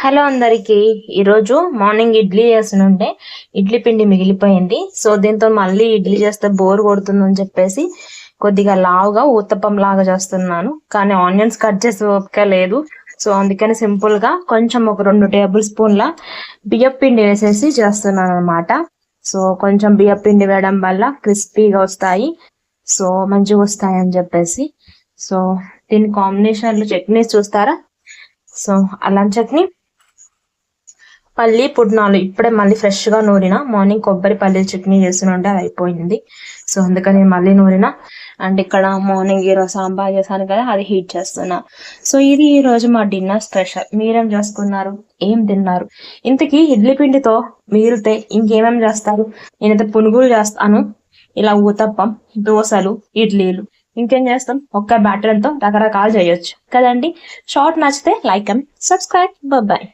Hello అందరికి. ఈరోజు morning idli చేస్తుంటే ఇడ్లీ పిండి మిగిలిపోయింది. సో దీంతో మళ్ళీ ఇడ్లీ చేస్తే బోర్ కొడుతుందని చెప్పేసి కొద్దిగా లావుగా ఊతప్పం లాగా చేస్తున్నాను. కానీ ఆనియన్స్ కట్ చేసి ఓపిక లేదు. సో అందుకని సింపుల్గా కొంచెం ఒక రెండు టేబుల్ స్పూన్ల బియ్యం పిండి వేసేసి చేస్తున్నాను అనమాట సో కొంచెం బియ్యం పిండి వేయడం వల్ల క్రిస్పీగా వస్తాయి. సో మంచిగా వస్తాయి అని చెప్పేసి. సో దీని కాంబినేషన్లు చట్నీస్ చూస్తారా? సో అల్లం చట్నీ పల్లి పుట్నాలు ఇప్పుడే మళ్ళీ ఫ్రెష్గా నూరిన. మార్నింగ్ కొబ్బరి పల్లి చట్నీ చేస్తుంటే అది అయిపోయింది. సో అందుకని మళ్ళీ నూరిన. అండ్ ఇక్కడ మార్నింగ్ ఈరోజు సాంబార్ చేశాను కదా అది హీట్ చేస్తున్నా. సో ఇది ఈ రోజు మా డిన్నర్ స్పెషల్ మీరేం చేసుకున్నారు? ఏం తిన్నారు? ఇంతకీ ఇడ్లీ పిండితో మిగిలితే ఇంకేమేం చేస్తారు? నేనైతే పునుగులు చేస్తాను. ఇలా ఊతప్పం దోశలు ఇడ్లీలు. ఇంకేం చేస్తాం? ఒక్క బ్యాటర్తో రకరకాలు చేయొచ్చు. కదండి? షార్ట్ నచ్చితే లైక్ అండ్ సబ్స్క్రైబ్ బాయ్